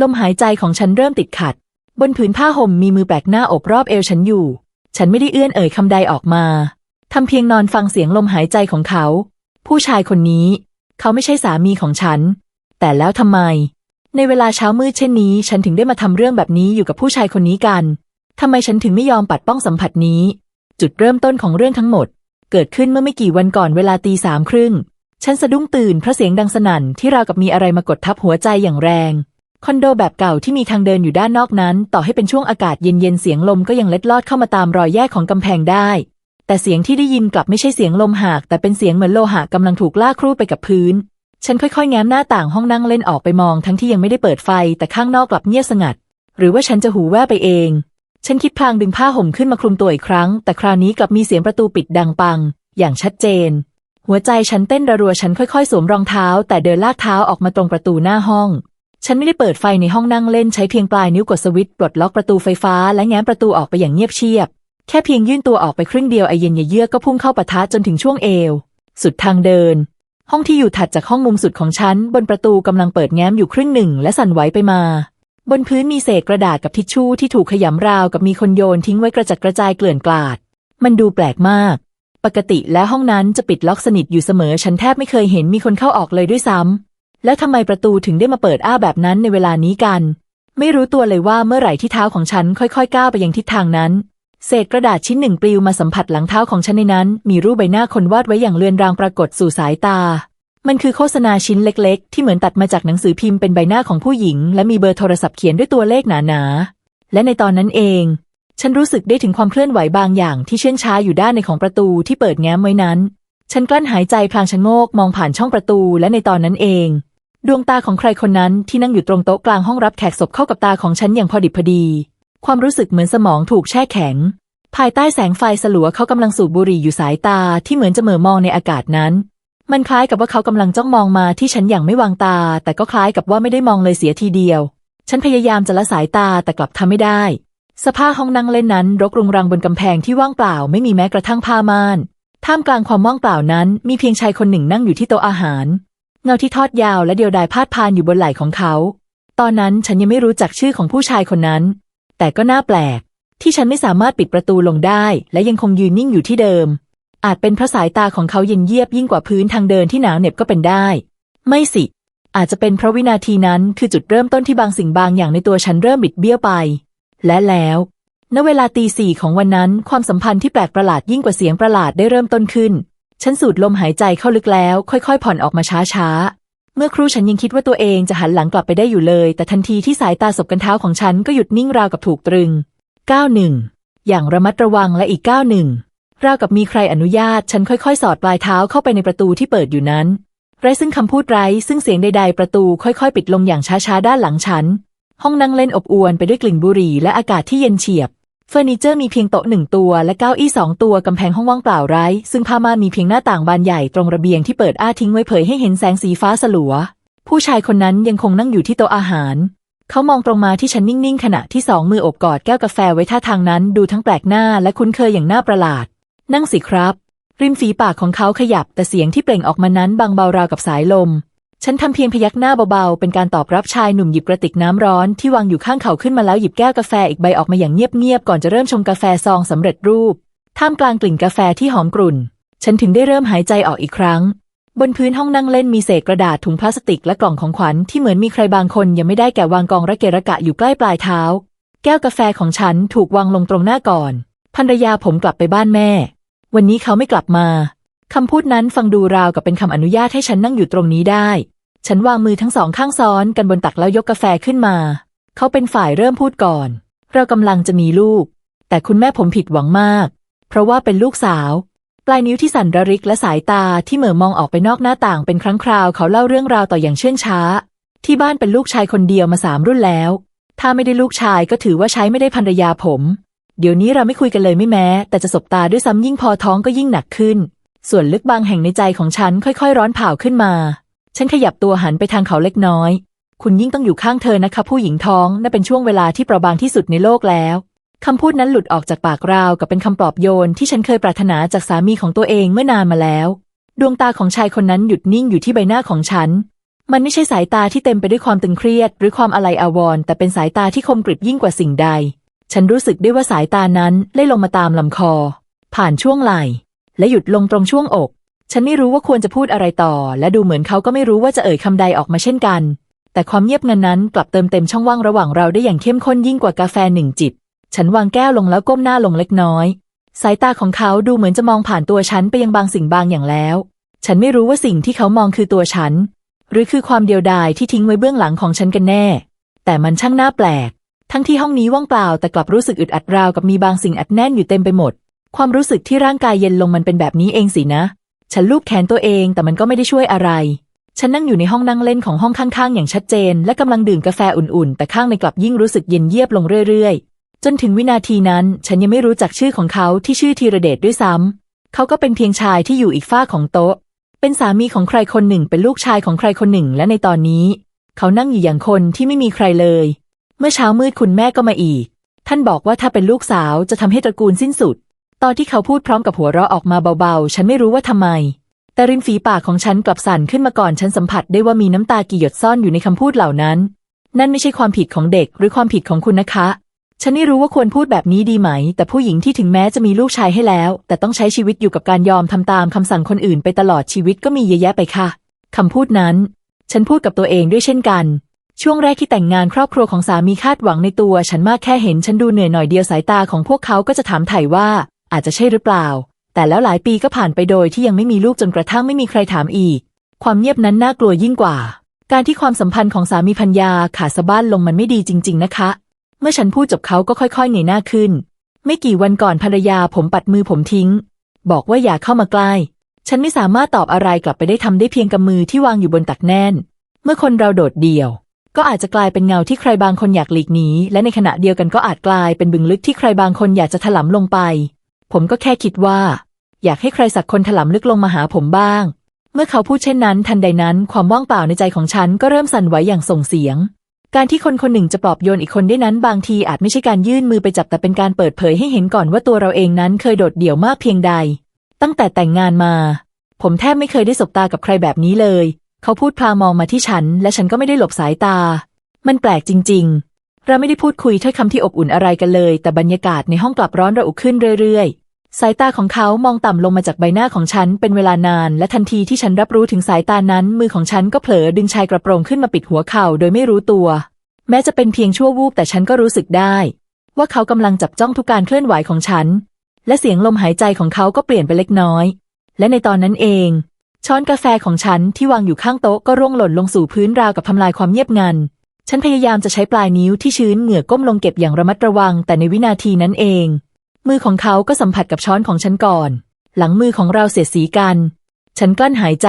ลมหายใจของฉันเริ่มติดขัด บนผืนผ้าห่มมีมือแปลกหน้าอบรอบเอวฉันอยู่ ฉันไม่ได้เอื้อนเอ่ยคำใดออกมาทำเพียงนอนฟังเสียงลมหายใจของเขา ผู้ชายคนนี้ เขาไม่ใช่สามีของฉัน แต่แล้วทำไม ในเวลาเช้ามืดเช่นนี้ ฉันถึงได้มาทำเรื่องแบบนี้อยู่กับผู้ชายคนนี้กันทำไมฉันถึงไม่ยอมปัดป้องสัมผัสนี้ จุดเริ่มต้นของเรื่องทั้งหมด เกิดขึ้นเมื่อไม่กี่วันก่อนเวลาตีสามครึ่ง ฉันสะดุ้งตื่นเพราะเสียงดังสนั่นที่ราวกับมีอะไรมากดทับหัวใจอย่างแรง คอนโดแบบเก่าที่มีทางเดินอยู่ด้านนอกนั้น ต่อให้เป็นช่วงอากาศเย็นๆเสียงลมก็ยังเล็ดลอดเข้ามาตามรอยแยกของกำแพงได้ แต่เสียงที่ได้ยินกลับไม่ใช่เสียงลมหาก แต่เป็นเสียงเหมือนโลหะกำลังถูกลากครูดไปกับพื้น ฉันค่อยๆ แง้มหน้าต่างห้องนั่งเล่นออกไปมองทั้งที่ยังไม่ได้เปิดไฟแต่ข้างนอกกลับเงียบสงัด หรือว่าฉันจะหูแว่วไปเอง ฉันคิดพลางดึงผ้าห่มขึ้นมาคลุมตัวอีกครั้ง แต่คราวนี้กลับมีเสียงประตูปิดดังปัง อย่างชัดเจน หัวใจฉันเต้นระรัวฉันค่อยๆ สวมรองเท้า แต่เดินลากเท้าออกมาตรงประตูหน้าห้อง ฉันไม่ได้เปิดไฟในห้องนั่งเล่นใช้เพียงปลายนิ้วกดสวิตช์ปลดล็อกประตูไฟฟ้าและแง้มประตูออกไปอย่างเงียบเชียบ แค่เพียงยื่นตัวออกไปครึ่งเดียวไอเย็นเยือกก็พุ่งเข้าปะทะจนถึงช่วงเอว สุดทางเดิน ห้องที่อยู่ถัดจากห้องมุมสุดของฉัน บนประตูกำลังเปิดแง้มอยู่ครึ่งหนึ่ง และสั่นไหวไปมา บนพื้นมีเศษกระดาษกับทิชชู่ที่ถูกขยำราวกับมีคนโยนทิ้งไว้กระจัดกระจายเกลื่อนกลาด มันดูแปลกมาก ปกติและห้องนั้นจะปิดล็อกสนิทอยู่เสมอ ฉันแทบไม่เคยเห็นมีคนเข้าออกเลยด้วยซ้ำ แล้วทำไมประตูถึงได้มาเปิดอ้าแบบนั้นในเวลานี้กัน ไม่รู้ตัวเลยว่าเมื่อไหร่ที่เท้าของฉันค่อยๆก้าวไปยังทิศทางนั้น เศษกระดาษชิ้นหนึ่งปลิวมาสัมผัสหลังเท้าของฉันในนั้น มีรูปใบหน้าคนวาดไว้อย่างเลือนรางปรากฏสู่สายตา มันคือโฆษณาชิ้นเล็กๆ ที่เหมือนตัดมาจากหนังสือพิมพ์เป็นใบหน้าของผู้หญิง และมีเบอร์โทรศัพท์เขียนด้วยตัวเลขหนาๆ และในตอนนั้นเอง ฉันรู้สึกได้ถึงความเคลื่อนไหวบางอย่างที่เชื่องช้าอยู่ด้านในของประตูที่เปิดแง้มไว้นั้น ฉันกลั้นหายใจพลางชะโงกมองผ่านช่องประตูและในตอนนั้นเอง ดวงตาของใครคนนั้นที่นั่งอยู่ตรงโต๊ะกลางห้องรับแขกศพเข้ากับตาของฉันอย่างพอดิบพอดี ความรู้สึกเหมือนสมองถูกแช่แข็ง ภายใต้แสงไฟสลัวเขากำลังสูบบุหรี่อยู่สายตาที่เหมือนจะเหม่อมองในอากาศนั้น มันคล้ายกับว่าเขากำลังจ้องมองมาที่ฉันอย่างไม่วางตา แต่ก็คล้ายกับว่าไม่ได้มองเลยเสียทีเดียว ฉันพยายามจะละสายตาแต่กลับทำไม่ได้ สภาพห้องนั่งเล่นนั้น รกรุงรังบนกำแพงที่ว่างเปล่าไม่มีแม้กระทั่งผ้าม่านท่ามกลางความว่างเปล่านั้น มีเพียงชายคนหนึ่งนั่งอยู่ที่โต๊ะอาหาร เงาที่ทอดยาวและเดียวดายพาดพานอยู่บนไหล่ของเขา ตอนนั้นฉันยังไม่รู้จักชื่อของผู้ชายคนนั้น แต่ก็น่าแปลก ที่ฉันไม่สามารถปิดประตูลงได้ และยังคงยืนนิ่งอยู่ที่เดิม อาจเป็นเพราะสายตาของเขาเย็นเยียบยิ่งกว่าพื้นทางเดินที่หนาวเหน็บก็เป็นได้ ไม่สิ อาจจะเป็นเพราะวินาทีนั้นคือจุดเริ่มต้นที่บางสิ่งบางอย่างในตัวฉันเริ่มบิดเบี้ยวไป และแล้วณเวลาตีสี่ของวันนั้น ความสัมพันธ์ที่แปลกประหลาดยิ่งกว่าเสียงประหลาดได้เริ่มต้นขึ้น ฉันสูดลมหายใจเข้าลึกแล้ว ค่อยๆ ผ่อนออกมาช้าๆ เมื่อครู่ฉันยังคิดว่าตัวเองจะหันหลังกลับไปได้อยู่เลย แต่ทันทีที่สายตาสบกันเท้าของฉันก็หยุดนิ่งราวกับถูกตรึงก้าวหนึ่งอย่างระมัดระวังและอีกก้าวหนึ่งราวกับมีใครอนุญาต ฉันค่อยๆ สอดปลายเท้าเข้าไปในประตูที่เปิดอยู่นั้น ไร้ซึ่งคำพูดไร้ซึ่งเสียงใดๆ ประตูค่อยๆ ปิดลงอย่างช้าๆ ด้านหลังฉัน ห้องนั่งเล่นอบอวลไปด้วยกลิ่นบุหรี่และอากาศที่เย็นเฉียบ ฟอร์นิเจอร์มีเพียงโต๊ะหนึ่งตัวและเก้าอี้สองตัวกำแพงห้องว่างเปล่าไร้ ซึ่งผ้าม่านมีเพียงหน้าต่างบานใหญ่ตรงระเบียงที่เปิดอ้าทิ้งไว้เผยให้เห็นแสงสีฟ้าสลัว ผู้ชายคนนั้นยังคงนั่งอยู่ที่โต๊ะอาหาร เขามองตรงมาที่ฉันนิ่งๆ ขณะที่สองมืออบกอดแก้วกาแฟไว้ท่าทางนั้น ดูทั้งแปลกหน้าและคุ้นเคยอย่างน่าประหลาด นั่งสิครับ ริมฝีปากของเขาขยับแต่เสียงที่เปล่งออกมานั้นบางเบาราวกับสายลม ฉันทำเพียงพยักหน้าเบาๆ เป็นการตอบรับชายหนุ่มหยิบกระติกน้ำร้อนที่วางอยู่ข้างเขาขึ้นมาแล้วหยิบแก้วกาแฟอีกใบออกมาอย่างเงียบๆ ก่อนจะเริ่มชงกาแฟซองสำเร็จรูป ท่ามกลางกลิ่นกาแฟที่หอมกรุ่น ฉันถึงได้เริ่มหายใจออกอีกครั้ง บนพื้นห้องนั่งเล่นมีเศษกระดาษถุงพลาสติกและกล่องของขวัญที่เหมือนมีใครบางคนยังไม่ได้แก่วางกองระเกะระกะอยู่ใกล้ปลายเท้า แก้วกาแฟของฉันถูกวางลงตรงหน้าก่อนภรรยาผมกลับไปบ้านแม่ วันนี้เขาไม่กลับมาคำพูดนั้นฟังดูราวกับเป็นคำอนุญาตให้ฉันนั่งอยู่ตรงนี้ได้ ฉันวางมือทั้งสองข้างซ้อนกันบนตักแล้วยกกาแฟขึ้นมา เขาเป็นฝ่ายเริ่มพูดก่อน เรากำลังจะมีลูก แต่คุณแม่ผมผิดหวังมาก เพราะว่าเป็นลูกสาว ปลายนิ้วที่สั่นระริกและสายตาที่เหม่อมองออกไปนอกหน้าต่างเป็นครั้งคราวเขาเล่าเรื่องราวต่ออย่างเชื่องช้า ที่บ้านเป็นลูกชายคนเดียวมาสามรุ่นแล้ว ถ้าไม่ได้ลูกชายก็ถือว่าใช้ไม่ได้ภรรยาผม เดี๋ยวนี้เราไม่คุยกันเลยไม่แม้ แต่จะสบตาด้วยซ้ำยิ่งพอท้องก็ยิ่งหนักขึ้น ส่วนลึกบางแห่งในใจของฉันค่อย ๆ ร้อนเผาขึ้นมา ฉันขยับตัวหันไปทางเขาเล็กน้อย คุณยิ่งต้องอยู่ข้างเธอนะคะ ผู้หญิงท้องนั่นเป็นช่วงเวลาที่เปราะบางที่สุดในโลกแล้วคำพูดนั้นหลุดออกจากปากราวกับเป็นคำปลอบโยนที่ฉันเคยปรารถนาจากสามีของตัวเองเมื่อนานมาแล้ว ดวงตาของชายคนนั้นหยุดนิ่งอยู่ที่ใบหน้าของฉัน มันไม่ใช่สายตาที่เต็มไปด้วยความตึงเครียด หรือความอะไรอาวรณ์แต่เป็นสายตาที่คมกริบยิ่งกว่าสิ่งใด ฉันรู้สึกได้ว่าสายตานั้นเล่ลงมาตามลำคอ ผ่านช่วงไหล่ และหยุดลงตรงช่วงอก ฉันไม่รู้ว่าควรจะพูดอะไรต่อ และดูเหมือนเขาก็ไม่รู้ว่าจะเอ่ยคำใดออกมาเช่นกัน แต่ความเงียบงันนั้นกลับเติมเต็มช่องว่างระหว่างเราได้อย่างเข้มข้นยิ่งกว่ากาแฟหนึ่งจิบ ฉันวางแก้วลงแล้วก้มหน้าลงเล็กน้อย สายตาของเขาดูเหมือนจะมองผ่านตัวฉันไปยังบางสิ่งบางอย่างแล้ว ฉันไม่รู้ว่าสิ่งที่เขามองคือตัวฉัน หรือคือความเดียวดายที่ทิ้งไว้เบื้องหลังของฉันกันแน่ แต่มันช่างน่าแปลก ทั้งที่ห้องนี้ว่างเปล่าแต่กลับรู้สึกอึดอัดราวกับมีบางสิ่งอัดแน่นอยู่เต็มไปหมด ความรู้สึกที่ร่างกายเย็นลงมันเป็นแบบนี้เองสินะ ฉันลูบแขนตัวเองแต่มันก็ไม่ได้ช่วยอะไร ฉันนั่งอยู่ในห้องนั่งเล่นของห้องข้างๆ อย่างชัดเจน และกำลังดื่มกาแฟอุ่นๆ แต่ข้างในกลับยิ่งรู้สึกเย็นเยียบลงเรื่อยๆ จนถึงวินาทีนั้น ฉันยังไม่รู้จักชื่อของเขาที่ชื่อธีรเดชด้วยซ้ำ เขาก็เป็นเพียงชายที่อยู่อีกฝ้าของโต๊ะ เป็นสามีของใครคนหนึ่ง เป็นลูกชายของใครคนหนึ่ง และในตอนนี้ เขานั่งอยู่อย่างคนที่ไม่มีใครเลย เมื่อเช้ามืดคุณแม่ก็มาอีก ท่านบอกว่าถ้าเป็นลูกสาวจะทำให้ตระกูลสิ้นสุด ตอนที่เขาพูดพร้อมกับหัวเราะออกมาเบาๆ ฉันไม่รู้ว่าทำไม แต่ริมฝีปากของฉันกลับสั่นขึ้นมาก่อนฉันสัมผัสได้ว่ามีน้ำตากี่หยดซ่อนอยู่ในคำพูดเหล่านั้น นั่นไม่ใช่ความผิดของเด็กหรือความผิดของคุณนะคะ ฉันไม่รู้ว่าควรพูดแบบนี้ดีไหม แต่ผู้หญิงที่ถึงแม้จะมีลูกชายให้แล้ว แต่ต้องใช้ชีวิตอยู่กับการยอมทำตามคำสั่งคนอื่นไปตลอดชีวิตก็มีเยอะแยะไปค่ะคำพูดนั้น ฉันพูดกับตัวเองด้วยเช่นกันช่วงแรกที่แต่งงานครอบครัวของสามีคาดหวังในตัว ฉันมากแค่เห็นฉันดูเหนื่อยหน่อยเดียวสายตาของพวกเขาก็จะถามไถ่ว่า อาจจะใช่หรือเปล่า แต่แล้วหลายปีก็ผ่านไปโดยที่ยังไม่มีลูกจนกระทั่งไม่มีใครถามอีก ความเงียบนั้นน่ากลัวยิ่งกว่า การที่ความสัมพันธ์ของสามีพัญญาขาดสะบั้นลงมันไม่ดีจริง ๆ นะคะ เมื่อฉันพูดจบเขาก็ค่อยๆเงยหน้าขึ้น ไม่กี่วันก่อนภรรยาผมปัดมือผมทิ้ง บอกว่าอย่าเข้ามาใกล้ ฉันไม่สามารถตอบอะไรกลับไปได้ทำได้เพียงกำมือที่วางอยู่บนตักแน่น เมื่อคนเราโดดเดี่ยวก็อาจจะกลายเป็นเงาที่ใครบางคนอยากหลีกหนีและในขณะเดียวกันก็อาจกลายเป็นบึงลึกที่ใครบางคนอยากจะถลำลงไป ผมก็แค่คิดว่า อยากให้ใครสักคนถลำลึกลงมาหาผมบ้าง เมื่อเขาพูดเช่นนั้น ทันใดนั้นความว่างเปล่าในใจของฉันก็เริ่มสั่นไหวอย่างส่งเสียง การที่คนคนหนึ่งจะปลอบโยนอีกคนได้นั้นบางทีอาจไม่ใช่การยื่นมือไปจับแต่เป็นการเปิดเผยให้เห็นก่อนว่าตัวเราเองนั้นเคยโดดเดี่ยวมากเพียงใด ตั้งแต่แต่งงานมา ผมแทบไม่เคยได้สบตากับใครแบบนี้เลย เขาพูดพลางมองมาที่ฉัน และฉันก็ไม่ได้หลบสายตา มันแปลกจริง ๆ เราไม่ได้พูดคุยถ้อยคำที่อบอุ่นอะไรกันเลย แต่บรรยากาศในห้องกลับร้อนระอุขึ้นเรื่อยๆ สายตาของเขามองต่ำลงมาจากใบหน้าของฉันเป็นเวลานาน และทันทีที่ฉันรับรู้ถึงสายตานั้น มือของฉันก็เผลอดึงชายกระโปรงขึ้นมาปิดหัวเข่าโดยไม่รู้ตัว แม้จะเป็นเพียงชั่ววูบแต่ฉันก็รู้สึกได้ ว่าเขากำลังจับจ้องทุกการเคลื่อนไหวของฉัน และเสียงลมหายใจของเขาก็เปลี่ยนไปเล็กน้อย และในตอนนั้นเอง ช้อนกาแฟของฉันที่วางอยู่ข้างโต๊ะก็ร่วงหล่นลงสู่พื้นราวกับทำลายความเงียบงัน ฉันพยายามจะใช้ปลายนิ้วที่ชื้นเหงื่อก้มลงเก็บอย่างระมัดระวัง แต่ในวินาทีนั้นเอง มือของเขาก็สัมผัสกับช้อนของฉันก่อน หลังมือของเราเสียดสีกัน ฉันกลั้นหายใจ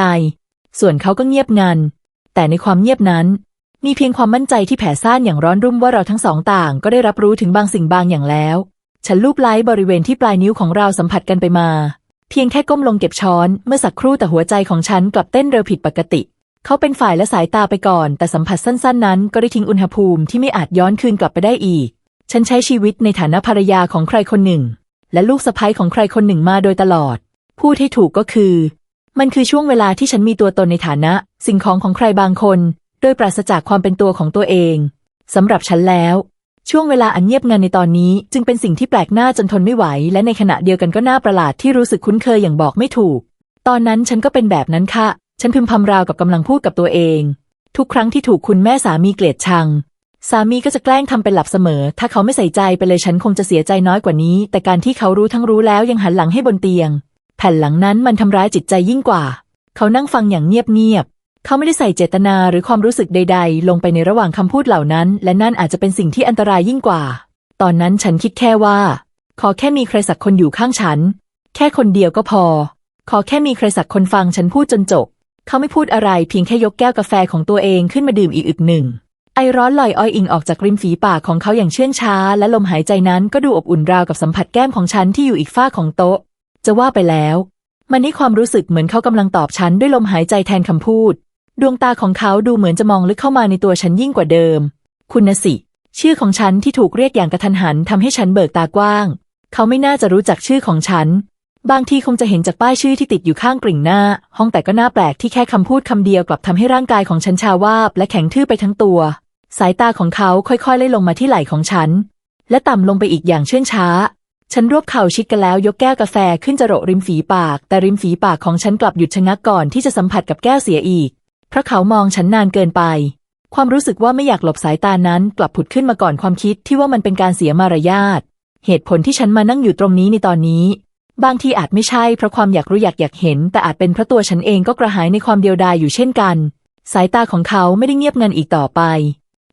ส่วนเขาก็เงียบงัน แต่ในความเงียบนั้น มีเพียงความมั่นใจที่แผ่ซ่านอย่างร้อนรุ่มว่าเราทั้งสองต่างก็ได้รับรู้ถึงบางสิ่งบางอย่างแล้ว ฉันลูบไล้บริเวณที่ปลายนิ้วของเราสัมผัสกันไปมา เพียงแค่ก้มลงเก็บช้อน เมื่อสักครู่แต่หัวใจของฉันกลับเต้นเร็วผิดปกติ เขาเป็นฝ่ายและสายตาไปก่อน แต่สัมผัสสั้น ๆ นั้น ก็ได้ทิ้งอุณหภูมิที่ไม่อาจย้อนคืนกลับไปได้อีก ฉันใช้ชีวิตในฐานะภรรยาของใครคนหนึ่ง และลูกสะใภ้ของใครคนหนึ่งมาโดยตลอด พูดให้ถูกก็คือ มันคือช่วงเวลาที่ฉันมีตัวตนในฐานะ สิ่งของของใครบางคน โดยปราศจากความเป็นตัวของตัวเองสำหรับฉันแล้ว ช่วงเวลาอันเงียบงันในตอนนี้ จึงเป็นสิ่งที่แปลกหน้าจนทนไม่ไหว และในขณะเดียวกันก็น่าประหลาดที่รู้สึกคุ้นเคยอย่างบอกไม่ถูก ตอนนั้นฉันก็เป็นแบบนั้นค่ะ ฉันพึมพำราวกับกำลังพูดกับตัวเอง ทุกครั้งที่ถูกคุณแม่สามีเกลียดชัง สามีก็จะแกล้งทำเป็นหลับเสมอ ถ้าเขาไม่ใส่ใจไปเลยฉันคงจะเสียใจน้อยกว่านี้ แต่การที่เขารู้ทั้งรู้แล้วยังหันหลังให้บนเตียง แผ่นหลังนั้นมันทำร้ายจิตใจยิ่งกว่า เขานั่งฟังอย่างเงียบๆเขาไม่ได้ใส่เจตนาหรือความรู้สึกใด ๆ ลงไปในระหว่างคำพูดเหล่านั้น และนั่นอาจจะเป็นสิ่งที่อันตรายยิ่งกว่า ตอนนั้นฉันคิดแค่ว่า ขอแค่มีใครสักคนอยู่ข้างฉัน แค่คนเดียวก็พอ ขอแค่มีใครสักคนฟังฉันพูดจนจบ เขาไม่พูดอะไรเพียงแค่ยกแก้วกาแฟของตัวเองขึ้นมาดื่มอีกอึกหนึ่ง ไอร้อนลอยอ้อยอิงออกจากริมฝีปากของเขาอย่างเชื่องช้า และลมหายใจนั้นก็ดูอบอุ่นราวกับสัมผัสแก้มของฉันที่อยู่อีกฝ้าของโต๊ะ จะว่าไปแล้ว มันนี่ความรู้สึกเหมือนเขากำลังตอบฉันด้วยลมหายใจแทนคำพูด ดวงตาของเขาดูเหมือนจะมองลึกเข้ามาในตัวฉันยิ่งกว่าเดิม คุณนสิ ชื่อของฉันที่ถูกเรียกอย่างกระทันหันทำให้ฉันเบิกตากว้าง เขาไม่น่าจะรู้จักชื่อของฉัน บางทีคงจะเห็นจากป้ายชื่อที่ติดอยู่ข้างกริ่งหน้า ห้องแต่ก็น่าแปลกที่แค่คำพูดคำเดียวกลับทำให้ร่างกายของฉันชาวาบ และแข็งทื่อไปทั้งตัว สายตาของเขาค่อยๆไล่ลงมาที่ไหล่ของฉัน และต่ำลงไปอีกอย่างเชื่องช้า ฉันรวบเข่าชิดกันแล้วยกแก้วกาแฟขึ้นจะโระริมฝีปาก แต่ริมฝีปากของฉันกลับหยุดชะงักก่อนที่จะสัมผัสกับแก้วเสียอีก เพราะเขามองฉันนานเกินไป ความรู้สึกว่าไม่อยากหลบสายตานั้นกลับผุดขึ้นมาก่อนความคิดที่ว่ามันเป็นการเสียมารยาทเหตุผลที่ฉันมานั่งอยู่ตรงนี้ในตอนนี้ บางทีอาจไม่ใช่เพราะความอยากรู้อยากอยากเห็น แต่อาจเป็นเพราะตัวฉันเองก็กระหายในความเดียวดายอยู่เช่นกัน สายตาของเขาไม่ได้เงียบงันอีกต่อไป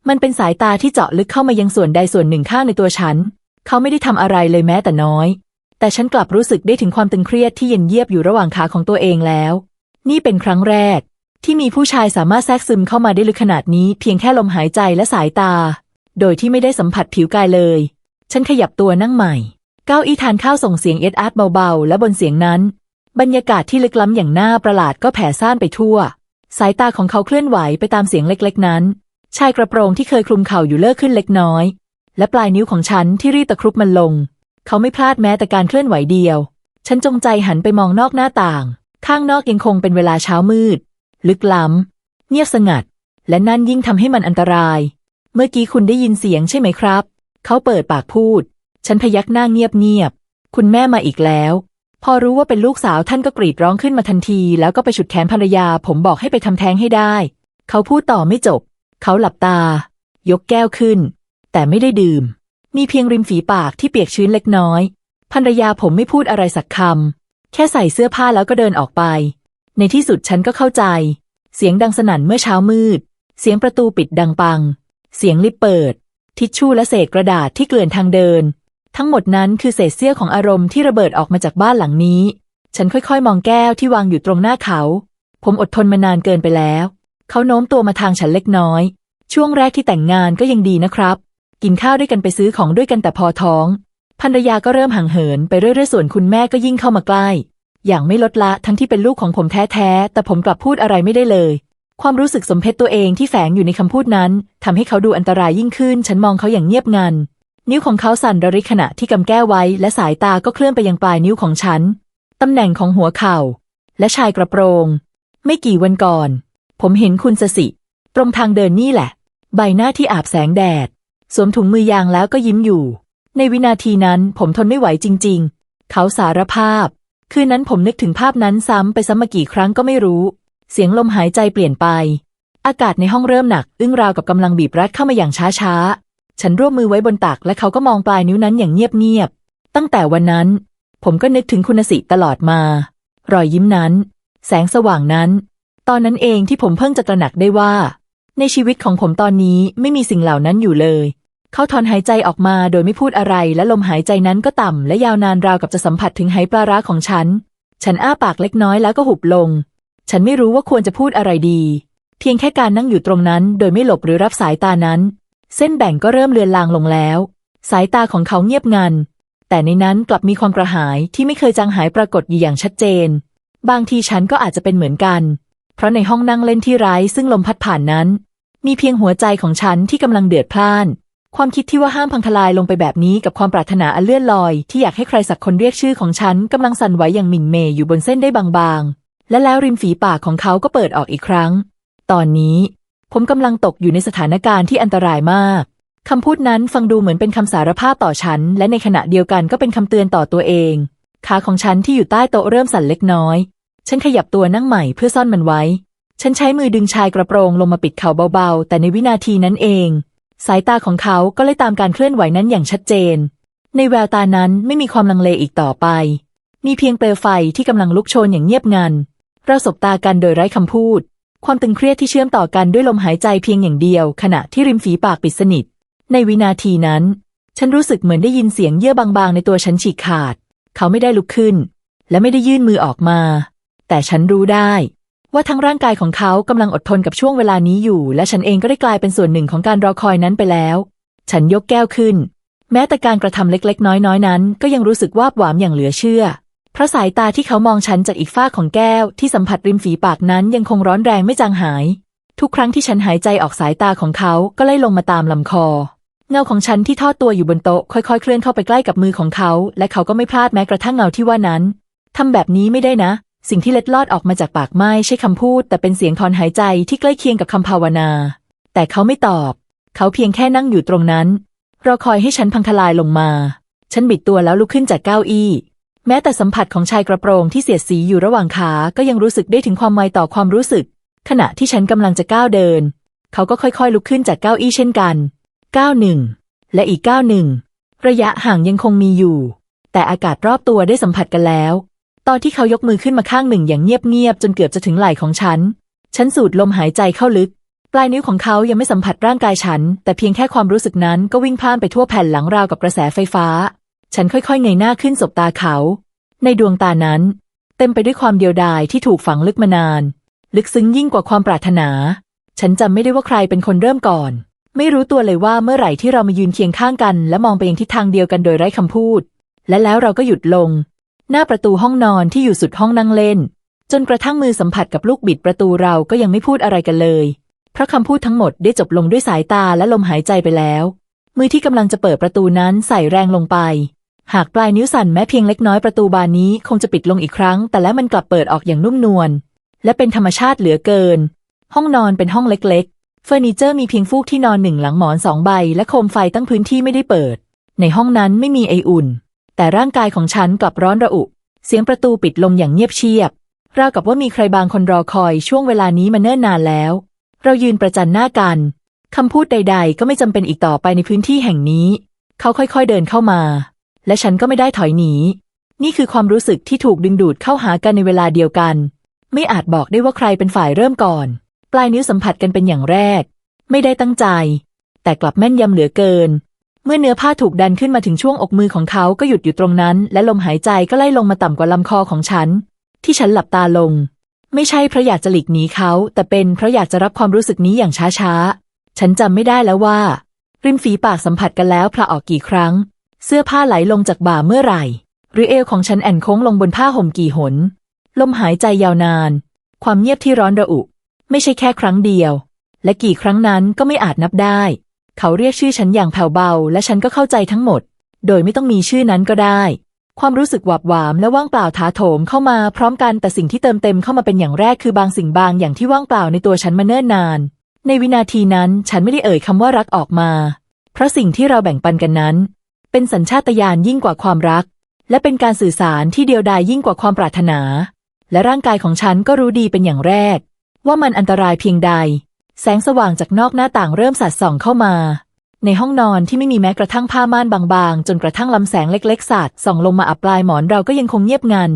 มันเป็นสายตาที่เจาะลึกเข้ามายังส่วนใดส่วนหนึ่งข้างในตัวฉัน เขาไม่ได้ทำอะไรเลยแม้แต่น้อย แต่ฉันกลับรู้สึกได้ถึงความตึงเครียดที่เย็นเยียบอยู่ระหว่างขาของตัวเองแล้ว นี่เป็นครั้งแรก ที่มีผู้ชายสามารถแทรกซึมเข้ามาได้ลึกขนาดนี้ เพียงแค่ลมหายใจและสายตา โดยที่ไม่ได้สัมผัสผิวกายเลย ฉันขยับตัวนั่งใหม่ เก้าอี้ทานข้าวส่งเสียงเอ็ดอาร์ตเบาๆ และบนเสียงนั้น บรรยากาศที่ลึกล้ำอย่างน่าประหลาดก็แผ่ซ่านไปทั่ว สายตาของเขาเคลื่อนไหวไปตามเสียงเล็กๆ นั้น ชายกระโปรงที่เคยคลุมเข่าอยู่เลิกขึ้นเล็กน้อย และปลายนิ้วของฉันที่รีบตะครุบมันลง เขาไม่พลาดแม้แต่การเคลื่อนไหวเดียว ฉันจงใจหันไปมองนอกหน้าต่าง ข้างนอกยังคงเป็นเวลาเช้ามืด ลึกล้ำเงียบสงัด และนั่นยิ่งทำให้มันอันตราย เมื่อกี้คุณได้ยินเสียงใช่ไหมครับ เขาเปิดปากพูด ฉันพยักหน้าเงียบๆ คุณแม่มาอีกแล้ว พอรู้ว่าเป็นลูกสาวท่านก็กรีดร้องขึ้นมาทันที แล้วก็ไปฉุดแขนภรรยา ผมบอกให้ไปทำแท้งให้ได้ เขาพูดต่อไม่จบ เขาหลับตา ยกแก้วขึ้น แต่ไม่ได้ดื่ม มีเพียงริมฝีปากที่เปียกชื้นเล็กน้อย ภรรยาผมไม่พูดอะไรสักคำ แค่ใส่เสื้อผ้าแล้วก็เดินออกไป ในที่สุดฉันก็เข้าใจ เสียงดังสนั่นเมื่อเช้ามืด เสียงประตูปิดดังปัง เสียงลิฟต์เปิด ทิชชู่และเศษกระดาษที่เกลื่อนทางเดิน ทั้งหมดนั้นคือเศษเสี้ยวของอารมณ์ที่ระเบิดออกมาจากบ้านหลังนี้ ฉันค่อยๆ มองแก้วที่วางอยู่ตรงหน้าเขา ผมอดทนมานานเกินไปแล้ว เขาโน้มตัวมาทางฉันเล็กน้อย ช่วงแรกที่แต่งงานก็ยังดีนะครับ กินข้าวด้วยกันไปซื้อของด้วยกันแต่พอท้องภรรยาก็เริ่มห่างเหินไปเรื่อยๆ ส่วนคุณแม่ก็ยิ่งเข้ามาใกล้ อย่างไม่ลดละทั้งที่เป็นลูกของผมแท้ๆ แต่ผมกลับพูดอะไรไม่ได้เลย ความรู้สึกสมเพชตัวเองที่แฝงอยู่ในคำพูดนั้นทำให้เขาดูอันตรายยิ่งขึ้น ฉันมองเขาอย่างเงียบงัน นิ้วของเขาสั่นระริกขณะที่กำแก้ไว้ และสายตาก็เคลื่อนไปยังปลายนิ้วของฉัน ตำแหน่งของหัวเข่า และชายกระโปรง ไม่กี่วันก่อน ผมเห็นคุณสสิ ตรงทางเดินนี่แหละ ใบหน้าที่อาบแสงแดด สวมถุงมือยางแล้วก็ยิ้มอยู่ ในวินาทีนั้นผมทนไม่ไหวจริง ๆ เขาสารภาพ คืนนั้นผมนึกถึงภาพนั้นซ้ำไปซ้ำมากี่ครั้งก็ไม่รู้ เสียงลมหายใจเปลี่ยนไป อากาศในห้องเริ่มหนัก อึ้งราวกับกำลังบีบรัดเข้ามาอย่างช้าๆ ฉันร่วมมือไว้บนตักและเขาก็มองปลายนิ้วนั้นอย่างเงียบๆ ตั้งแต่วันนั้น ผมก็นึกถึงคุณสิตลอดมา รอยยิ้มนั้น แสงสว่างนั้น ตอนนั้นเองที่ผมเพิ่งจะตระหนักได้ว่า ในชีวิตของผมตอนนี้ไม่มีสิ่งเหล่านั้นอยู่เลย เขาถอนหายใจออกมาโดยไม่พูดอะไรและลมหายใจนั้นก็ต่ำและยาวนานราวกับจะสัมผัสถึงไหปลาร้าของฉัน ฉันอ้าปากเล็กน้อยแล้วก็หุบลง ฉันไม่รู้ว่าควรจะพูดอะไรดี เพียงแค่การนั่งอยู่ตรงนั้น โดยไม่หลบหรือรับสายตานั้น เส้นแบ่งก็เริ่มเลือนลางลงแล้ว สายตาของเขาเงียบงัน แต่ในนั้นกลับมีความกระหายที่ไม่เคยจางหายปรากฏอยู่อย่างชัดเจน บางทีฉันก็อาจจะเป็นเหมือนกัน เพราะในห้องนั่งเล่นที่ไร้ซึ่งลมพัดผ่านนั้น มีเพียงหัวใจของฉันที่กำลังเดือดพล่าน ความคิดที่ว่าห้ามพังทลายลงไปแบบนี้กับความปรารถนาอันเลื่อนลอย ที่อยากให้ใครสักคนเรียกชื่อของฉันกำลังสั่นไหวอย่างหมิ่นเมย์อยู่บนเส้นได้บางๆ และแล้วริมฝีปากของเขาก็เปิดออกอีกครั้ง ตอนนี้ ผมกำลังตกอยู่ในสถานการณ์ที่อันตรายมาก คำพูดนั้นฟังดูเหมือนเป็นคำสารภาพต่อฉัน และในขณะเดียวกันก็เป็นคำเตือนต่อตัวเอง ขาของฉันที่อยู่ใต้โต๊ะเริ่มสั่นเล็กน้อย ฉันขยับตัวนั่งใหม่เพื่อซ่อนมันไว้ ฉันใช้มือดึงชายกระโปรงลงมาปิดเข่าเบาๆ แต่ในวินาทีนั้นเอง สายตาของเขาก็เลยตามการเคลื่อนไหวนั้นอย่างชัดเจน ในแววตานั้นไม่มีความลังเลอีกต่อไป มีเพียงเปลวไฟที่กำลังลุกโชนอย่างเงียบงันเราสบตากันโดยไร้คำพูด ความตึงเครียดที่เชื่อมต่อกันด้วยลมหายใจเพียงอย่างเดียว ขณะที่ริมฝีปากปิดสนิท ในวินาทีนั้น ฉันรู้สึกเหมือนได้ยินเสียงเยื่อบางๆ ในตัวฉันฉีกขาด เขาไม่ได้ลุกขึ้น และไม่ได้ยื่นมือออกมา แต่ฉันรู้ได้ ว่าทั้งร่างกายของเขากำลังอดทนกับช่วงเวลานี้อยู่ และฉันเองก็ได้กลายเป็นส่วนหนึ่งของการรอคอยนั้นไปแล้ว ฉันยกแก้วขึ้น แม้แต่การกระทำเล็กๆ น้อยๆ นั้น ก็ยังรู้สึกวาบหวามอย่างเหลือเชื่อ เพราะสายตาที่เขามองฉันจากอีกฝ้าของแก้วที่สัมผัสริมฝีปากนั้นยังคงร้อนแรงไม่จางหาย ทุกครั้งที่ฉันหายใจออกสายตาของเขาก็ไล่ลงมาตามลำคอ เงาของฉันที่ทอดตัวอยู่บนโต๊ะค่อยๆ เคลื่อนเข้าไปใกล้กับมือของเขา และเขาก็ไม่พลาดแม้กระทั่งเงาที่ว่านั้นทำแบบนี้ไม่ได้นะ สิ่งที่เล็ดลอดออกมาจากปากไม่ใช่คำพูด แต่เป็นเสียงถอนหายใจที่ใกล้เคียงกับคำภาวนา แต่เขาไม่ตอบ เขาเพียงแค่นั่งอยู่ตรงนั้นรอคอยให้ฉันพังทลายลงมา ฉันบิดตัวแล้วลุกขึ้นจากเก้าอี้ แม้แต่สัมผัสของชายกระโปรงที่เสียดสีอยู่ระหว่างขา ก็ยังรู้สึกได้ถึงความไวต่อความรู้สึก ขณะที่ฉันกำลังจะก้าวเดิน เขาก็ค่อยๆลุกขึ้นจากเก้าอี้เช่นกันก้าวหนึ่งและอีกก้าวหนึ่งระยะห่างยังคงมีอยู่ แต่อากาศรอบตัวได้สัมผัสกันแล้ว ตอนที่เขายกมือขึ้นมาข้างหนึ่งอย่างเงียบๆจนเกือบจะถึงไหล่ของฉัน ฉันสูดลมหายใจเข้าลึก ปลายนิ้วของเขายังไม่สัมผัสร่างกายฉัน แต่เพียงแค่ความรู้สึกนั้นก็วิ่งพ่านไปทั่วแผ่นหลังราวกับกระแสไฟฟ้า ฉันค่อยๆเงยหน้าขึ้นสบตาเขา ในดวงตานั้น เต็มไปด้วยความเดียวดายที่ถูกฝังลึกมานาน ลึกซึ้งยิ่งกว่าความปรารถนา ฉันจำไม่ได้ว่าใครเป็นคนเริ่มก่อน ไม่รู้ตัวเลยว่าเมื่อไหร่ที่เรามายืนเคียงข้างกัน และมองไปยังทิศทางเดียวกันโดยไร้คำพูด และแล้วเราก็หยุดลง หน้าประตูห้องนอนที่อยู่สุดห้องนั่งเล่น จนกระทั่งมือสัมผัสกับลูกบิดประตูเราก็ยังไม่พูดอะไรกันเลย เพราะคำพูดทั้งหมดได้จบลงด้วยสายตาและลมหายใจไปแล้ว มือที่กำลังจะเปิดประตูนั้นใส่แรงลงไป หากปลายนิ้วสั่นแม้เพียงเล็กน้อยประตูบานนี้คงจะปิดลงอีกครั้ง แต่แล้วมันกลับเปิดออกอย่างนุ่มนวลและเป็นธรรมชาติเหลือเกิน ห้องนอนเป็นห้องเล็กๆ เฟอร์นิเจอร์มีเพียงฟูกที่นอนหนึ่งหลังหมอนสองใบ และโคมไฟตั้งพื้นที่ไม่ได้เปิด ในห้องนั้นไม่มีไออุ่น แต่ร่างกายของฉันกลับร้อนระอุ เสียงประตูปิดลงอย่างเงียบเชียบ ราวกับว่ามีใครบางคนรอคอยช่วงเวลานี้มาเนิ่นนานแล้ว เรายืนประจันหน้ากันคำพูดใด ๆ ก็ไม่จำเป็นอีกต่อไปในพื้นที่แห่งนี้ เขาค่อยๆเดินเข้ามา และฉันก็ไม่ได้ถอยหนี นี่คือความรู้สึกที่ถูกดึงดูดเข้าหากันในเวลาเดียวกัน ไม่อาจบอกได้ว่าใครเป็นฝ่ายเริ่มก่อน ปลายนิ้วสัมผัสกันเป็นอย่างแรก ไม่ได้ตั้งใจ แต่กลับแม่นยำเหลือเกิน เมื่อเนื้อผ้าถูกดันขึ้นมาถึงช่วงอกมือของเขาก็หยุดอยู่ตรงนั้น และลมหายใจก็ไล่ลงมาต่ำกว่าลำคอของฉัน ที่ฉันหลับตาลง ไม่ใช่เพราะอยากจะหลีกหนีเขา แต่เป็นเพราะอยากจะรับความรู้สึกนี้อย่างช้าๆ ฉันจำไม่ได้แล้วว่า ริมฝีปากสัมผัสกันแล้วพละออกกี่ครั้ง เสื้อผ้าไหลลงจากบ่าเมื่อไหร่ หรือเอวของฉันแอนโค้งลงบนผ้าห่มกี่หน ลมหายใจยาวนาน ความเงียบที่ร้อนระอุ ไม่ใช่แค่ครั้งเดียว และกี่ครั้งนั้นก็ไม่อาจนับได้ เขาเรียกชื่อฉันอย่างแผ่วเบา และฉันก็เข้าใจทั้งหมด โดยไม่ต้องมีชื่อนั้นก็ได้ ความรู้สึกหวาบหวามและว่างเปล่าถาโถมเข้ามาพร้อมกันแต่สิ่งที่เติมเต็มเข้ามาเป็นอย่างแรกคือบางสิ่งบางอย่างที่ว่างเปล่าในตัวฉันมาเนิ่นนาน ในวินาทีนั้นฉันไม่ได้เอ่ยคำว่ารักออกมา เพราะสิ่งที่เราแบ่งปันกันนั้น เป็นสัญชาตญาณยิ่งกว่าความรัก และเป็นการสื่อสารที่เดียวดายยิ่งกว่าความปรารถนา และร่างกายของฉันก็รู้ดีเป็นอย่างแรก ว่ามันอันตรายเพียงใด แสงสว่างจากนอกหน้าต่างเริ่มสาดส่องเข้ามา ในห้องนอนที่ไม่มีแม้กระทั่งผ้าม่านบางๆ จนกระทั่งลำแสงเล็กๆสาดส่องลงมาอับปลายหมอนเราก็ยังคงเงียบงัน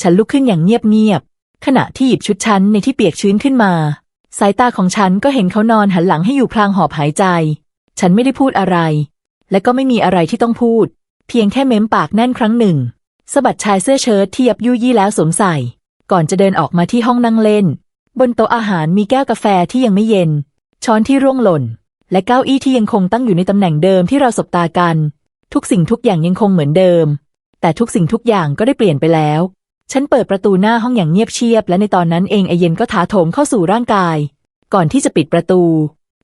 ฉันลุกขึ้นอย่างเงียบๆขณะที่หยิบชุดชั้นในที่เปียกชื้นขึ้นมา สายตาของฉันก็เห็นเขานอนหันหลังให้อยู่พลางหอบหายใจ ฉันไม่ได้พูดอะไร และก็ไม่มีอะไรที่ต้องพูด เพียงแค่เม้มปากแน่นครั้งหนึ่งสะบัดชายเสื้อเชิ้ตที่ยับยุยี่แล้วสวมใส่ ก่อนจะเดินออกมาที่ห้องนั่งเล่น บนโต๊ะอาหารมีแก้วกาแฟที่ยังไม่เย็น ช้อนที่ร่วงหล่น และเก้าอี้ที่ยังคงตั้งอยู่ในตำแหน่งเดิมที่เราสบตากัน ทุกสิ่งทุกอย่างยังคงเหมือนเดิม แต่ทุกสิ่งทุกอย่างก็ได้เปลี่ยนไปแล้ว ฉันเปิดประตูหน้าห้องอย่างเงียบเชียบ และในตอนนั้นเองไอเย็นก็ถาโถมเข้าสู่ร่างกาย ก่อนที่จะปิดประตู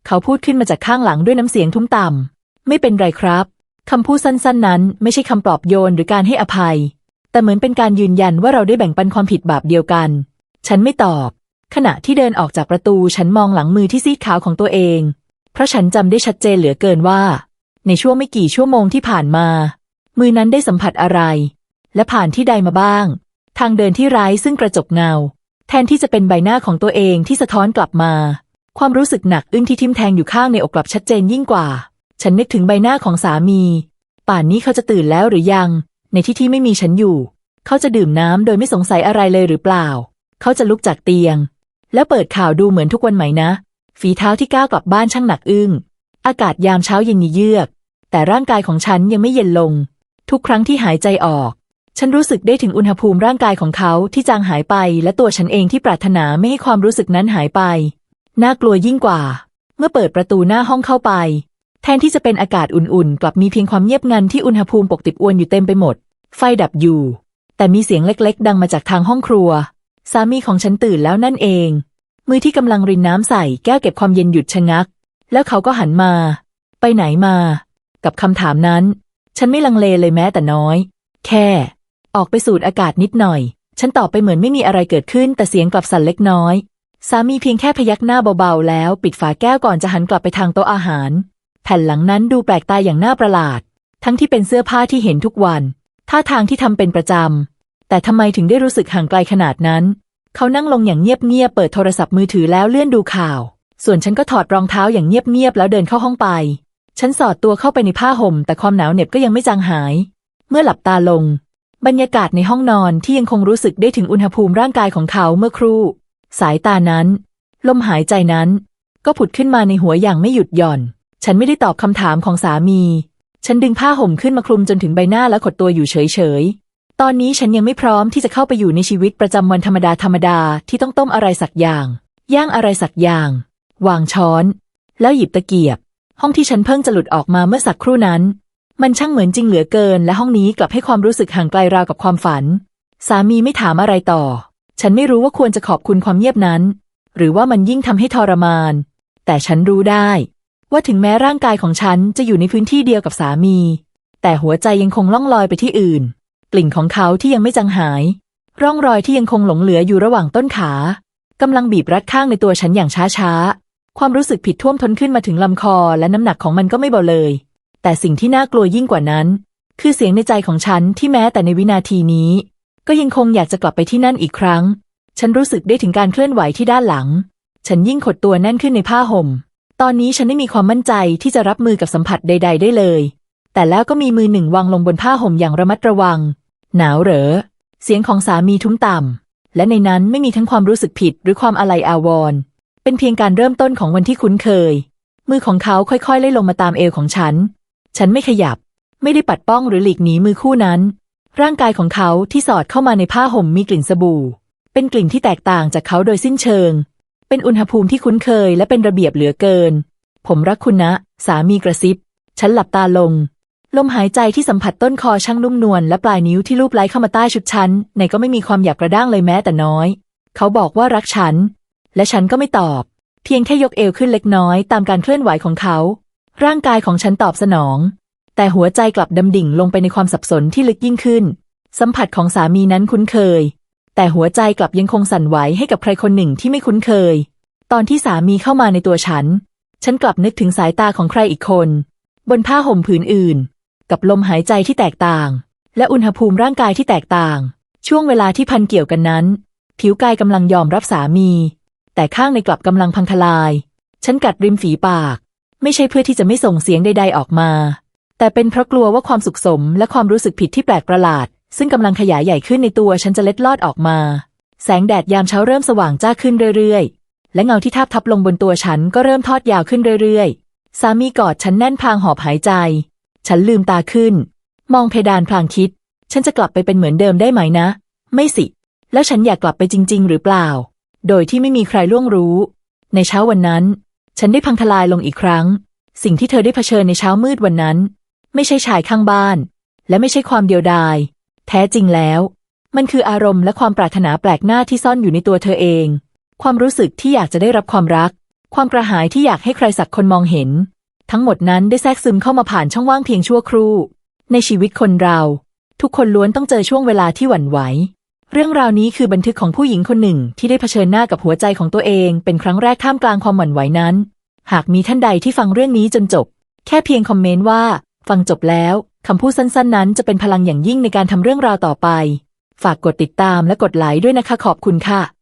เขาพูดขึ้นมาจากข้างหลังด้วยน้ำเสียงทุ้มต่ำ ไม่เป็นไรครับคำพูดสั้นๆ นั้นไม่ใช่คำปลอบโยนหรือการให้อภัย แต่เหมือนเป็นการยืนยันว่าเราได้แบ่งปันความผิดบาปเดียวกัน ฉันไม่ตอบ ขณะที่เดินออกจากประตูฉันมองหลังมือที่ซีดขาวของตัวเอง เพราะฉันจำได้ชัดเจนเหลือเกินว่า ในช่วงไม่กี่ชั่วโมงที่ผ่านมา มือนั้นได้สัมผัสอะไร และผ่านที่ใดมาบ้าง ทางเดินที่ไร้ซึ่งกระจกเงา แทนที่จะเป็นใบหน้าของตัวเองที่สะท้อนกลับมา ความรู้สึกหนักอึ้งที่ทิ่มแทงอยู่ข้างในอกกลับชัดเจนยิ่งกว่า ฉันนึกถึงใบหน้าของสามี ป่านนี้เขาจะตื่นแล้วหรือยัง ในที่ที่ไม่มีฉันอยู่ เขาจะดื่มน้ำโดยไม่สงสัยอะไรเลยหรือเปล่า เขาจะลุกจากเตียง แล้วเปิดข่าวดูเหมือนทุกวันไหมนะ ฝีเท้าที่ก้าวกลับบ้านช่างหนักอึ้ง อากาศยามเช้าเย็นเยือก แต่ร่างกายของฉันยังไม่เย็นลง ทุกครั้งที่หายใจออก ฉันรู้สึกได้ถึงอุณหภูมิร่างกายของเขาที่จางหายไป และตัวฉันเองที่ปรารถนาไม่ให้ความรู้สึกนั้นหายไป น่ากลัวยิ่งกว่า เมื่อเปิดประตูหน้าห้องเข้าไป แทนที่จะเป็นอากาศอุ่นๆ กลับมีเพียงความเงียบงันที่อุณหภูมิปกติดอวนอยู่เต็มไปหมด ไฟดับอยู่ แต่มีเสียงเล็กๆ ดังมาจากทางห้องครัว สามีของฉันตื่นแล้วนั่นเอง มือที่กำลังรินน้ำใส่แก้วเก็บความเย็นหยุดชะงัก แล้วเขาก็หันมา ไปไหนมา กับคำถามนั้น ฉันไม่ลังเลเลยแม้แต่น้อย แค่ ออกไปสูดอากาศนิดหน่อย ฉันตอบไปเหมือนไม่มีอะไรเกิดขึ้น แต่เสียงกลับสั่นเล็กน้อย สามีเพียงแค่พยักหน้าเบาๆ แล้ว ปิดฝาแก้วก่อนจะหันกลับไปทางโต๊ะอาหาร แผ่นหลังนั้นดูแปลกตาอย่างน่าประหลาด ทั้งที่เป็นเสื้อผ้าที่เห็นทุกวัน ท่าทางที่ทำเป็นประจำ แต่ทำไมถึงได้รู้สึกห่างไกลขนาดนั้น เขานั่งลงอย่างเงียบๆ เปิดโทรศัพท์มือถือแล้วเลื่อนดูข่าว ส่วนฉันก็ถอดรองเท้าอย่างเงียบๆ แล้วเดินเข้าห้องไป ฉันสอดตัวเข้าไปในผ้าห่ม แต่ความหนาวเหน็บก็ยังไม่จางหาย เมื่อหลับตาลง บรรยากาศในห้องนอนที่ยังคงรู้สึกได้ถึงอุณหภูมิร่างกายของเขาเมื่อครู่ สายตานั้น ลมหายใจนั้น ก็ผุดขึ้นมาในหัวอย่างไม่หยุดหย่อน ฉันไม่ได้ตอบคำถามของสามี ฉันดึงผ้าห่มขึ้นมาคลุมจนถึงใบหน้าและขดตัวอยู่เฉยๆ ตอนนี้ฉันยังไม่พร้อมที่จะเข้าไปอยู่ในชีวิตประจำวันธรรมดาธรรมดาที่ต้องต้มอะไรสักอย่าง ย่างอะไรสักอย่าง วางช้อน แล้วหยิบตะเกียบ ห้องที่ฉันเพิ่งจะหลุดออกมาเมื่อสักครู่นั้น มันช่างเหมือนจริงเหลือเกิน และห้องนี้กลับให้ความรู้สึกห่างไกลราวกับความฝัน สามีไม่ถามอะไรต่อ ฉันไม่รู้ว่าควรจะขอบคุณความเงียบนั้น หรือว่ามันยิ่งทำให้ทรมาน แต่ฉันรู้ได้ ว่าถึงแม้ร่างกายของฉันจะอยู่ในพื้นที่เดียวกับสามี แต่หัวใจยังคงล่องลอยไปที่อื่น กลิ่นของเขาที่ยังไม่จางหาย ร่องรอยที่ยังคงหลงเหลืออยู่ระหว่างต้นขากำลังบีบรัดข้างในตัวฉันอย่างช้าๆ ความรู้สึกผิดท่วมท้นขึ้นมาถึงลำคอและน้ำหนักของมันก็ไม่เบาเลย แต่สิ่งที่น่ากลัวยิ่งกว่านั้น คือเสียงในใจของฉันที่แม้แต่ในวินาทีนี้ ก็ยังคงอยากจะกลับไปที่นั่นอีกครั้ง ฉันรู้สึกได้ถึงการเคลื่อนไหวที่ด้านหลัง ฉันยิ่งขดตัวแน่นขึ้นในผ้าห่ม ตอนนี้ฉันไม่มีความมั่นใจที่จะรับมือกับสัมผัสใด ๆ ได้เลย แต่แล้วก็มีมือหนึ่งวางลงบนผ้าห่มอย่างระมัดระวัง หนาวเหรอ เสียงของสามีทุ้มต่ำ และในนั้นไม่มีทั้งความรู้สึกผิดหรือความอะไรอาวรณ์ เป็นเพียงการเริ่มต้นของวันที่คุ้นเคย มือของเขาค่อยๆไล่ลงมาตามเอวของฉัน ฉันไม่ขยับ ไม่ได้ปัดป้องหรือหลีกหนีมือคู่นั้น ร่างกายของเขาที่สอดเข้ามาในผ้าห่มมีกลิ่นสบู่ เป็นกลิ่นที่แตกต่างจากเขาโดยสิ้นเชิง เป็นอุณหภูมิที่คุ้นเคยและเป็นระเบียบเหลือเกิน ผมรักคุณนะ สามีกระซิบ ฉันหลับตาลง ลมหายใจที่สัมผัสต้นคอช่างนุ่มนวลและปลายนิ้วที่ลูบไล้เข้ามาใต้ชุดฉันในก็ไม่มีความอยากกระด้างเลยแม้แต่น้อย เขาบอกว่ารักฉัน และฉันก็ไม่ตอบ เพียงแค่ยกเอวขึ้นเล็กน้อยตามการเคลื่อนไหวของเขา ร่างกายของฉันตอบสนอง แต่หัวใจกลับดำดิ่งลงไปในความสับสนที่ลึกยิ่งขึ้น สัมผัสของสามีนั้นคุ้นเคย แต่หัวใจกลับยังคงสั่นไหวให้กับใครคนหนึ่งที่ไม่คุ้นเคย ตอนที่สามีเข้ามาในตัวฉัน ฉันกลับนึกถึงสายตาของใครอีกคน บนผ้าห่มผืนอื่น กับลมหายใจที่แตกต่าง และอุณหภูมิร่างกายที่แตกต่าง ช่วงเวลาที่พันเกี่ยวกันนั้น ผิวกายกำลังยอมรับสามี แต่ข้างในกลับกำลังพังทลาย ฉันกัดริมฝีปาก ไม่ใช่เพื่อที่จะไม่ส่งเสียงใด ๆออกมา แต่เป็นเพราะกลัวว่าความสุขสมและความรู้สึกผิดที่แปลกประหลาด ซึ่งกำลังขยายใหญ่ขึ้นในตัวฉันจะเล็ดลอดออกมา แสงแดดยามเช้าเริ่มสว่างจ้าขึ้นเรื่อยๆ และเงาที่ทาบทับลงบนตัวฉันก็เริ่มทอดยาวขึ้นเรื่อยๆ สามีกอดฉันแน่นพลางหอบหายใจ ฉันลืมตาขึ้น มองเพดานพลางคิด ฉันจะกลับไปเป็นเหมือนเดิมได้ไหมนะ ไม่สิ แล้วฉันอยากกลับไปจริง ๆ หรือเปล่า โดยที่ไม่มีใครล่วงรู้ ในเช้าวันนั้น ฉันได้พังทลายลงอีกครั้ง สิ่งที่เธอได้เผชิญในเช้ามืดวันนั้น ไม่ใช่ชายข้างบ้าน และไม่ใช่ความเดียวดาย แท้จริงแล้ว มันคืออารมณ์และความปรารถนาแปลกหน้าที่ซ่อนอยู่ในตัวเธอเอง ความรู้สึกที่อยากจะได้รับความรัก ความกระหายที่อยากให้ใครสักคนมองเห็น ทั้งหมดนั้นได้แทรกซึมเข้ามาผ่านช่องว่างเพียงชั่วครู่ ในชีวิตคนเรา ทุกคนล้วนต้องเจอช่วงเวลาที่หวั่นไหวเรื่องราวนี้คือบันทึกของผู้หญิงคนหนึ่งที่ได้เผชิญหน้ากับหัวใจของตัวเองเป็นครั้งแรกท่ามกลางความหวั่นไหวนั้น หากมีท่านใดที่ฟังเรื่องนี้จนจบ แค่เพียงคอมเมนต์ว่า ฟังจบแล้ว คำพูดสั้นๆ นั้นจะเป็นพลังอย่างยิ่งในการทำเรื่องราวต่อไป ฝากกดติดตามและกดไลค์ด้วยนะคะขอบคุณค่ะ